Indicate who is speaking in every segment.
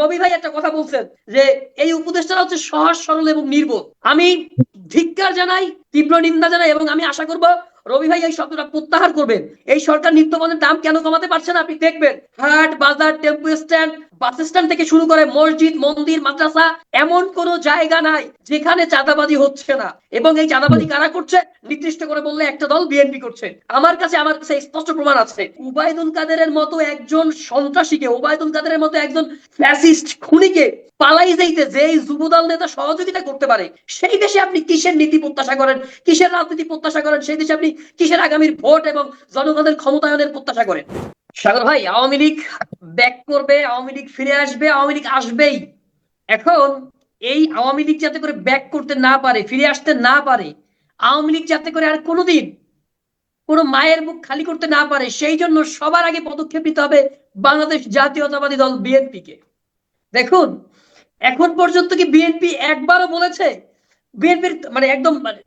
Speaker 1: রবি ভাই একটা কথা বলছেন যে এই উপদেশটা হচ্ছে সহজ, সরল এবং নির্বোধ। আমি ধিক্কার জানাই, তীব্র নিন্দা জানাই এবং আমি আশা করব রবি ভাই এই শব্দটা প্রত্যাহার করবেন। এই সরকার নিত্যপণ্যের দাম কেন কমাতে পারছে না আপনি দেখবেন। হাট, বাজার, টেম্পু, স্ট্যান্ড বাস স্ট্যান্ড থেকে শুরু করে মসজিদ, মন্দির, মাদ্রাসা এমন কোন জায়গা নাই যেখানে চাঁদাবাজি হচ্ছে না। এবং এই চাঁদাবাজি কারা করছে? নির্দিষ্ট করে বললে একটা দল বিএনপি করছে। আমার কাছে আমার কাছে স্পষ্ট প্রমাণ আছে। উবায়দুল কাদেরের মতো একজন সন্ত্রাসীকে, উবায়দুল কাদেরের মতো একজন ফ্যাসিস্ট খুনিকে পালাই যাইতে যে যুবদল নেতা সহযোগিতা করতে পারে, সেই দেশে আপনি কিসের নীতি প্রত্যাশা করেন? কিসের রাজনীতি প্রত্যাশা করেন? সেই দেশে আপনি কিসের আগামীর ভোট এবং জনগণের ক্ষমতায়নের প্রত্যাশা করেন? সাগর ভাই, আওয়ামী লীগ ব্যাক করবে, আওয়ামী লীগ ফিরে আসবে, আওয়ামী লীগ আসবেই। এখন এই আওয়ামী লীগ যাতে করে ব্যাক করতে না পারে, ফিরে আসতে না পারে, আওয়ামী লীগ যাতে করে আর কোনোদিন কোন মায়ের মুখ খালি করতে না পারে, সেই জন্য সবার আগে পদক্ষেপ নিতে হবে বাংলাদেশ জাতীয়তাবাদী দল বিএনপি কে দেখুন, এখন পর্যন্ত কি বিএনপি একবারও বলেছে? বিএনপির মানে একদম মানে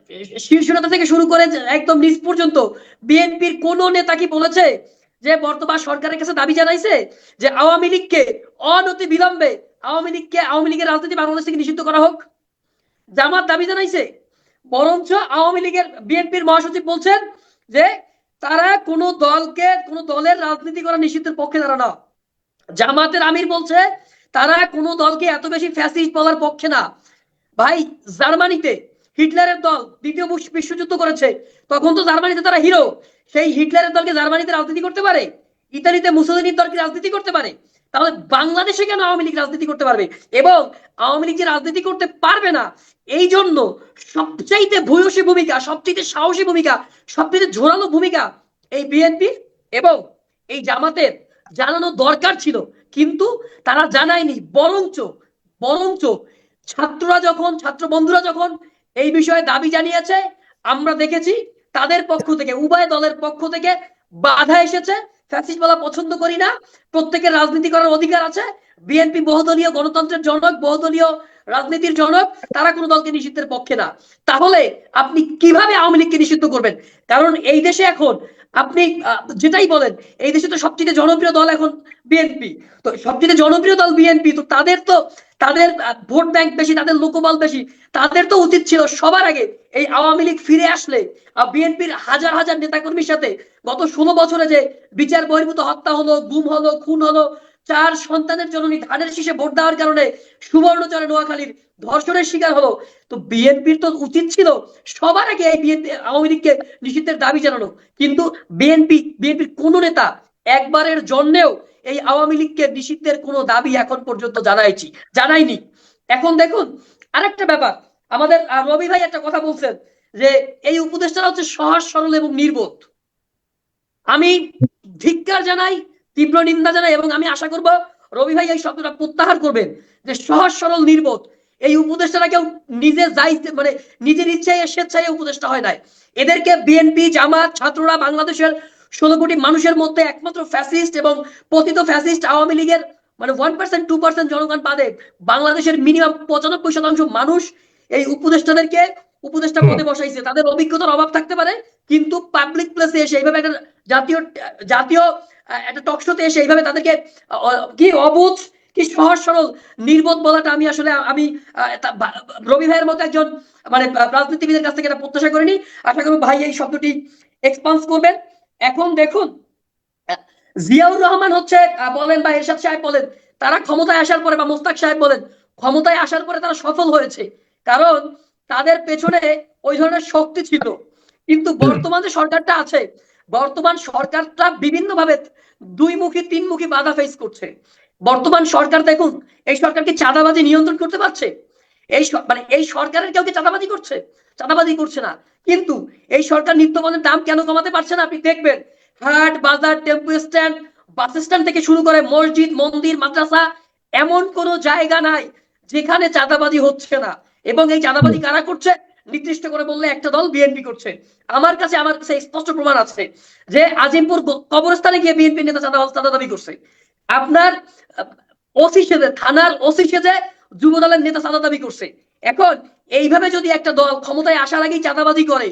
Speaker 1: শীর্ষ নেতা থেকে শুরু করে একদম নিচ পর্যন্ত বিএনপির কোন নেতা কি বলেছে? যে বর্তমান সরকারের কাছে দাবি জানাইছে যে আওয়ামী লীগকে অনতি বিলম্বে আওয়ামী লীগকে, আওয়ামী লীগের রাজনীতি বাংলাদেশ থেকে নিষিদ্ধ করা হোক। জামাত দাবি জানাইছে, বরঞ্চ আওয়ামী লীগের বিএনপির মহাসচিব বলছেন যে তারা কোন দলকে, কোন দলের রাজনীতি করা নিষিদ্ধের পক্ষে তারা না। জামাতের আমির বলছে, তারা কোন দলকে এত বেশি ফ্যাসিস্ট বলার পক্ষে না। ভাই, জার্মানিতে হিটলারের দল দ্বিতীয় বিশ্বযুদ্ধ করেছে। তখন তো জার্মানিতে তারা হিরো। সেই হিটলারের দলকে জার্মানিতে রাজনীতি করতে পারে? ইতালিতে মুসলিনীর দলকে রাজনীতি করতে পারে? তাহলে বাংলাদেশে কেন আওয়ামী লীগ রাজনীতি করতে পারবে? এবং আওয়ামী লীগ যে রাজনীতি করতে পারবে না এই জন্য সবচাইতে ভূয়সী ভূমিকা, সবচাইতে সাহসী ভূমিকা, সবচাইতে ঝোরালো ভূমিকা এই বিএনপি এবং এই জামাতের জানানো দরকার ছিল। কিন্তু তারা জানায়নি, বরঞ্চ বরঞ্চ ছাত্ররা যখন ছাত্র বন্ধুরা যখন এই বিষয়ে দাবি জানিয়েছে, আমরা দেখেছি তাদের পক্ষ থেকে, উভয় দলের পক্ষ থেকে বাধা এসেছে বলা পছন্দ করি না, প্রত্যেকের রাজনীতি করার অধিকার আছে বিএনপি বহুদলীয় গণতন্ত্রের জনক, বহুদলীয় রাজনীতির জনক, তারা কোনো দলকে নিষিদ্ধের পক্ষে না। তাহলে আপনি কীভাবে আওয়ামী লীগকে নিষিদ্ধ করবেন? কারণ এই দেশে এখন আপনি যেটাই বলেন, এই দেশে তো সবচেয়ে জনপ্রিয় দল এখন বিএনপি। তো সবচেয়ে জনপ্রিয় দল বিএনপি, তো তাদের তো, তাদের ভোট ব্যাংক বেশি, তাদের লোকবল বেশি, তাদের তো উচিত ছিল সবার আগে এই আওয়ামী লীগ ফিরে আসলে বিএনপির হাজার হাজার নেতাকর্মীর সাথে গত ষোলো বছরে যে বিচার বহির্ভূত হত্যা হলো, গুম হলো, খুন হলো চার সন্তানের জননী ধানের শীষে ভোট দেওয়ার কারণে সুবর্ণচরে নোয়াখালীর ধর্ষণের শিকার হলো। তো বিএনপির তো উচিত ছিল সবার আগে এই বিএনপি, আওয়ামী লীগকে নিষিদ্ধের দাবি জানানো। কিন্তু বিএনপি, বিএনপির কোন নেতা একবারের জন্যেও এই আওয়ামী লীগকে নিষিদ্ধের কোনো দাবি এখন পর্যন্ত জানাইছি, জানাইনি। এখন দেখুন, আরেকটা ব্যাপার। আমাদের রবি ভাই একটা কথা বলছেন যে এই উপদেশটা হচ্ছে সহজ, সরল এবং নির্বোধ। আমি ধিক্কার জানাই তীব্র নিন্দা জানাই এবং আমি আশা করব রবি ভাই এই শব্দটা প্রত্যাহার করবেন যে সহজ সরল নির্বোধ। এই উপদেশটা কেউ নিজে যাই মানে নিজের ইচ্ছায় স্বেচ্ছায় উপদেশটা হয় নাই। এদেরকে বিএনপি জামাত ছাত্ররা বাংলাদেশের ষোলো কোটি মানুষের মধ্যে একমাত্র ফ্যাসিস্ট এবং পতিত ফ্যাসিস্ট আওয়ামী লীগের মানে ওয়ান পার্সেন্ট টু পার্সেন্ট জনগণ বাদে বাংলাদেশের মিনিমাম পঁচানব্বই শতাংশ মানুষ এই উপদেষ্টাদেরকে উপদেষ্টা পদে বসাইছে। তাদের অভিজ্ঞতার অভাব থাকতে পারে কিন্তু পাবলিক প্লেসে এসে এইভাবে একটা জাতীয় জাতীয় একটা টক শোতে এসে এইভাবে তাদেরকে কি অবুধ কি সহজ সরল, নির্বোধ বলাটা আমি আসলে, আমি রবি ভাইয়ের মতো একজন মানে রাজনীতিবিদের কাছ থেকে এটা প্রত্যাশা করিনি। আশা করব ভাই এই শব্দটি এক্সপান্স করবেন। এখন দেখুন জিয়াউর রহমান হচ্ছে বলেন বা এরশাদ সাহেব বলেন, তারা ক্ষমতায় আসার পরে বা মোস্তাক সাহেব বলেন, ক্ষমতায় আসার পরে তারা সফল হয়েছে। কারণ তাদের পেছনে ওই ধরনের শক্তি ছিল। কিন্তু বর্তমান যে সরকারটা আছে, বর্তমান সরকারটা বিভিন্ন ভাবে দুই মুখী, তিন মুখী বাধা ফেস করছে। বর্তমান সরকার দেখুন, এই সরকারকে চাঁদাবাজি নিয়ন্ত্রণ করতে পারছে? এই মানে এই সরকারের কেউ কি চাঁদাবাজি করছে? চাঁদাবাজি করছে না। কিন্তু এই সরকার নিত্যপণ্যের দাম কেন কমাতে পারছে না? আপনি দেখবেন, হাট, বাজার, টেম্পো স্ট্যান্ড, বাস স্ট্যান্ড থেকে শুরু করে মসজিদ, মন্দির, মাদ্রাসা, এমন কোনো জায়গা নাই যেখানে চাঁদাবাজি হচ্ছে না। এবং এই চাঁদাবাজি কারা করছে? নির্দিষ্ট করে বললে একটা দল বিএনপি করছে। আমার কাছে আমার কাছে স্পষ্ট প্রমাণ আছে যে আজিমপুর কবরস্থানে গিয়ে বিএনপি নেতা চাঁদা চাঁদা দাবি করছে। আপনার ওসি সেজে, থানার ওসি সেজে যুব দলের নেতা চাঁদা দাবি করছে। এখন এইভাবে যদি একটা দল ক্ষমতায় আসার আগেই চাঁদাবাজি করে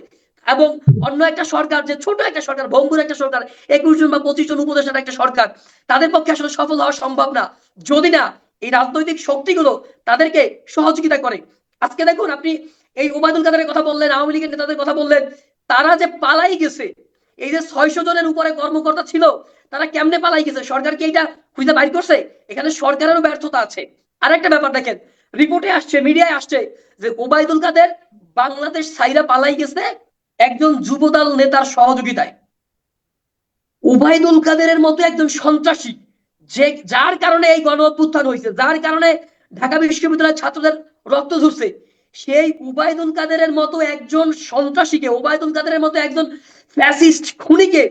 Speaker 1: এবং অন্য একটা সরকার, যে ছোট একটা সরকার, ভঙ্গুর একটা সরকার, একুশ জন বা পঁচিশ জন উপদেশের একটা সরকার, তাদের পক্ষে আসলে সফল হওয়া সম্ভব না। যদি না এই রাজনৈতিক শক্তিগুলো তাদেরকে সহযোগিতা করে। আজকে দেখুন, আপনি এই ওবায়দুল কাদেরের কথা বললেন, আওয়ামী লীগের নেতাদের কথা বললেন, তারা যে পালাই গেছে, এই যে ছয়শো জনের উপরে কর্মকর্তা ছিল, তারা কেমনে পালাই গেছে? সরকার কি এটা খুঁজে বাইর করছে? এখানে সরকারেরও ব্যর্থতা আছে। আরেকটা ব্যাপার দেখেন, রিপোর্টে আসছে, মিডিয়ায় আসছে যে ওবায়দুল কাদের বাংলাদেশ সাইরা পালাই গেছে একজন যুবদল নেতার সহযোগিতায়। ওবায়দুল কাদেরের মতো একজন সন্ত্রাসী, যে যার কারণে এই গণ অভ্যুত্থান হয়েছে, যার কারণে ঢাকা বিশ্ববিদ্যালয়ের ছাত্রদের রক্ত ঝরছে সেই উবায়দুল কাদেরের মতো একজন সন্ত্রাসীকে ওবায়দুল কাদেরের মতো একজন ফ্যাসিস্ট খুনিকে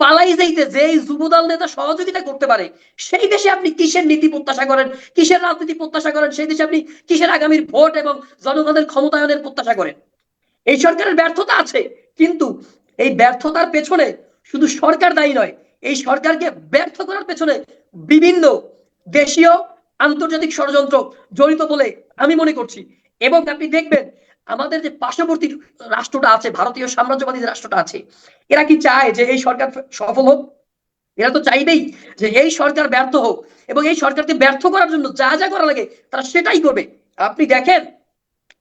Speaker 1: পালাই যাইতে যে এই যুবদল নেতা সহযোগিতা করতে পারে, সেই দেশে আপনি কিসের নীতি প্রত্যাশা করেন? কিসের রাজনীতি প্রত্যাশা করেন? সেই দেশে আপনি কিসের আগামীর ভোট এবং জনগণের ক্ষমতায়নের প্রত্যাশা করেন? এই সরকারের ব্যর্থতা আছে, কিন্তু এই ব্যর্থতার পেছনে শুধু সরকার দায়ী নয়, এই সরকারকে ব্যর্থ করার পেছনে বিভিন্ন দেশীয় আন্তর্জাতিক ষড়যন্ত্র জড়িত বলে আমি মনে করছি। এবং আপনি দেখবেন আমাদের যে পার্শ্ববর্তী রাষ্ট্রটা আছে, ভারতীয় সাম্রাজ্যবাদী রাষ্ট্রটা আছে, এরা কি চায় যে এই সরকার সফল হোক? এরা তো চাইবেই যে এই সরকার ব্যর্থ হোক এবং এই সরকারকে ব্যর্থ করার জন্য যা যা করা লাগে, তারা সেটাই করবে। আপনি দেখেন,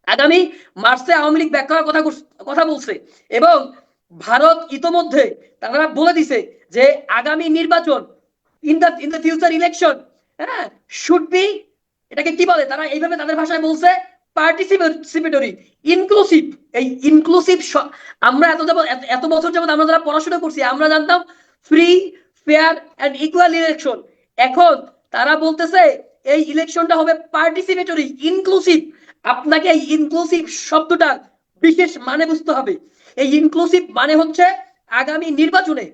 Speaker 1: আগামী মার্চে আওয়ামী লীগ ব্যাখ্যা করার কথা কথা বলছে এবং ভারত ইতোমধ্যে তারা বলে দিছে যে আগামী নির্বাচন in the in the future election হ্যাঁ শুড বি এটাকে কি বলে? তারা এইভাবে তাদের ভাষায় বলছে পার্টিসিপেটরি ইনক্লুসিভ এই ইনক্লুসিভ আমরা এত এত বছর যাবত আমরা যারা পড়াশোনা করছি, আমরা জানতাম free fair and equal election এখন তারা বলতেছে, এই ইলেকশনটা হবে পার্টিসিপেটরি ইনক্লুসিভ আপনাকে এই ইনক্লুসিভ শব্দটা বিশেষ মানে বুঝতে হবে। এই ইনক্লুসিভ মানে হচ্ছে আগামী নির্বাচনে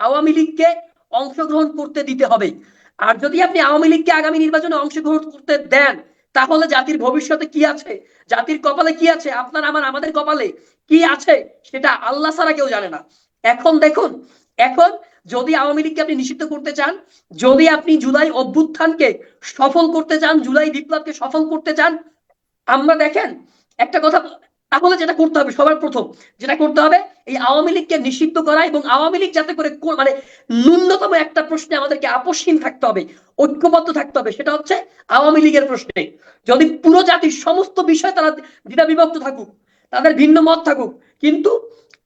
Speaker 1: আওয়ামী লীগকে অংশগ্রহণ করতে দিতে হবে। আর যদি আপনি আওয়ামী লীগকে আগামী নির্বাচনে অংশগ্রহণ করতে দেন তাহলে জাতির ভবিষ্যতে কি আছে? জাতির কপালে কি আছে? আপনার, আমার, আমাদের কপালে কি আছে? সেটা আল্লাহ ছাড়া কেউ জানে না। এখন দেখুন, এখন যদি আওয়ামী লীগকে আপনি নিষিদ্ধ করতে চান, যদি আপনি জুলাই অভ্যুত্থানকে সফল করতে চান, জুলাই বিপ্লবকে সফল করতে চান, আমরা দেখেন, একটা কথা তাহলে যেটা করতে হবে, সবার প্রথম যেটা করতে হবে, এই আওয়ামী লীগকে নিষিদ্ধ করা এবং আওয়ামী লীগ যাতে করে মানে ন্যূনতম একটা প্রশ্নে আমাদেরকে আপসহীন থাকতে হবে, ঐক্যবদ্ধ থাকতে হবে, সেটা হচ্ছে আওয়ামী লীগের প্রশ্নে। যদি পুরো জাতির সমস্ত বিষয় তারা দ্বিধা বিভক্ত থাকুক, তাদের ভিন্ন মত থাকুক, কিন্তু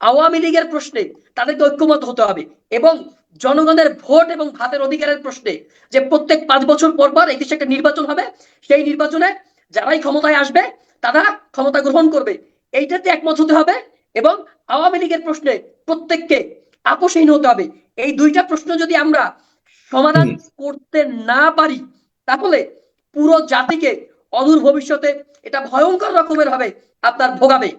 Speaker 1: আওয়ামী লীগের প্রশ্নে তাদেরকে ঐক্যমত হতে হবে এবং জনগণের ভোট এবং ভাতের অধিকারের প্রশ্নে যে প্রত্যেক পাঁচ বছর পর পর এই দেশে একটা নির্বাচন হবে, সেই নির্বাচনে যারাই ক্ষমতায় আসবে, তারা ক্ষমতা গ্রহণ করবে। এইটাতে একমত হতে হবে এবং আওয়ামী লীগের প্রশ্নে প্রত্যেককে আপোষহীন হতে হবে। এই দুইটা প্রশ্ন যদি আমরা সমাধান করতে না পারি তাহলে পুরো জাতিকে অদূর ভবিষ্যতে এটা ভয়ঙ্কর রকমের হবে আপনার ভোগাবে।